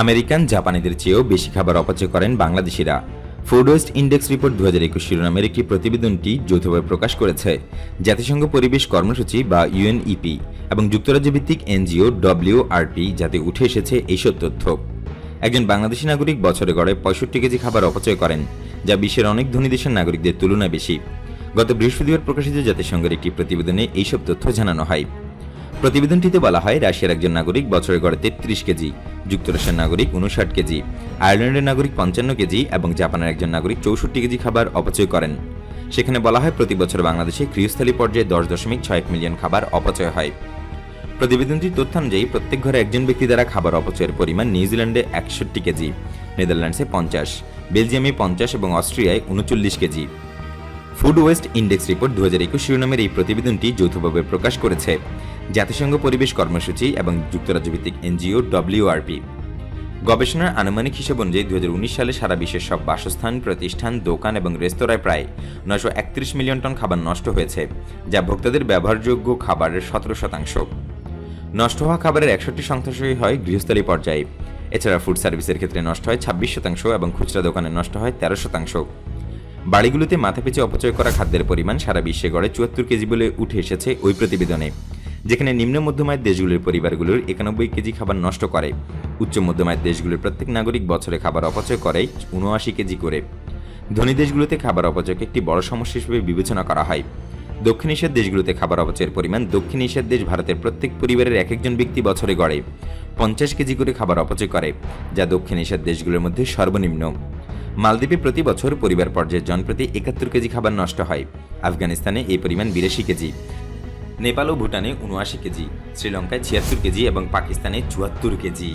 American, জাপানিদের চেয়েও বেশি খাবার অপচয় করেন বাংলাদেশিরা। ফুড ওয়েস্ট ইন্ডেক্স রিপোর্ট দু হাজার একুশ শিরোনামের একটি প্রতিবেদনটি যৌথভাবে প্রকাশ করেছে। জাতিসংঘ পরিবেশ কর্মসূচি বা ইউএনইপি এবং যুক্তরাজ্য ভিত্তিক এনজিও ডব্লিউআরপি যাতে উঠে এসেছে এইসব তথ্য। একজন বাংলাদেশি নাগরিক বছরে গড়ে পঁয়ষট্টি কেজি খাবার অপচয় করেন, যা বিশ্বের অনেক ধনী দেশের নাগরিকদের তুলনায় বেশি। গত বৃহস্পতিবার প্রকাশিত জাতিসংঘের একটি প্রতিবেদনে এইসব তথ্য জানানো হয়। প্রতিবেদনটিতে বলা হয়, রাশিয়ার একজন নাগরিক বছরে গড়ে তেত্রিশ কেজি, যুক্তরাষ্ট্রের নাগরিক উনষাট কেজি, আয়ারল্যান্ডের নাগরিক পঞ্চান্ন কেজি এবং জাপানের একজন নাগরিক চৌষট্টি কেজি খাবার অপচয় করেন। সেখানে বলা হয়, প্রতি বছর বাংলাদেশে গৃহস্থালী পর্যায়ে দশ দশমিক ছয় মিলিয়ন খাবার অপচয় হয়। প্রতিবেদনটির তথ্য অনুযায়ী, প্রত্যেক ঘরে একজন ব্যক্তি দ্বারা খাবার অপচয়ের পরিমাণ নিউজিল্যান্ডে একষট্টি কেজি, নেদারল্যান্ডসে পঞ্চাশ, বেলজিয়ামে পঞ্চাশ এবং অস্ট্রিয়ায় উনচল্লিশ KG. Food waste index report দু হাজার একুশ শিরোনামের এই প্রতিবেদনটি যৌথভাবে প্রকাশ করেছে। জাতিসংঘ পরিবেশ কর্মসূচি এবং যুক্তরাজ্য ভিত্তিক এনজিও ডব্লিউআরপি গবেষণার আনুমানিক হিসেব অনুযায়ী দু হাজার উনিশ সালে সারা বিশ্বের সব বাসস্থান, প্রতিষ্ঠান, দোকান এবং রেস্তোরাঁয় প্রায় নয়শো একত্রিশ মিলিয়ন টন খাবার নষ্ট হয়েছে, যা ভোক্তাদের ব্যবহারযোগ্য খাবারের সতেরো শতাংশ। নষ্ট হওয়া খাবারের একষট্টি শতাংশই হয় গৃহস্থলী পর্যায়ে। এছাড়া ফুড সার্ভিসের ক্ষেত্রে নষ্ট হয় ছাব্বিশ শতাংশ এবং খুচরা দোকানে নষ্ট হয় তেরো শতাংশ। বাড়িগুলোতে মাথা মাথাপিছু অপচয় করা খাদ্যের পরিমাণ সারা বিশ্বে গড়ে চুয়াত্তর কেজি বলে উঠে এসেছে ওই প্রতিবেদনে, যেখানে নিম্ন মধ্যমায়ের দেশগুলোর পরিবারগুলোর একানব্বই কেজি খাবার নষ্ট করে। উচ্চ মধ্যমায়ের দেশগুলোর প্রত্যেক নাগরিক বছরে খাবার অপচয় করে উনআশি কেজি করে। ধনী দেশগুলোতে খাবার অপচয়কে একটি বড় সমস্যা হিসেবে বিবেচনা করা হয়। দক্ষিণ এশিয়ার দেশগুলোতে খাবার অপচয়ের পরিমাণ দক্ষিণ এশিয়ার দেশ ভারতের প্রত্যেক পরিবারের এক একজন ব্যক্তি বছরে গড়ে। পঞ্চাশ কেজি করে খাবার অপচয় করে, যা দক্ষিণ এশিয়ার দেশগুলোর মধ্যে সর্বনিম্ন। মালদ্বীপে প্রতি বছর পরিবার পর্যায়ে জনপ্রতি একাত্তর কেজি খাবার নষ্ট হয়। আফগানিস্তানে এই পরিমাণ বিরাশি কেজি। নেপাল ও ভুটানে উনআশি কেজি। শ্রীলঙ্কায় ছিয়াত্তর কেজি এবং পাকিস্তানে চুয়াত্তর কেজি।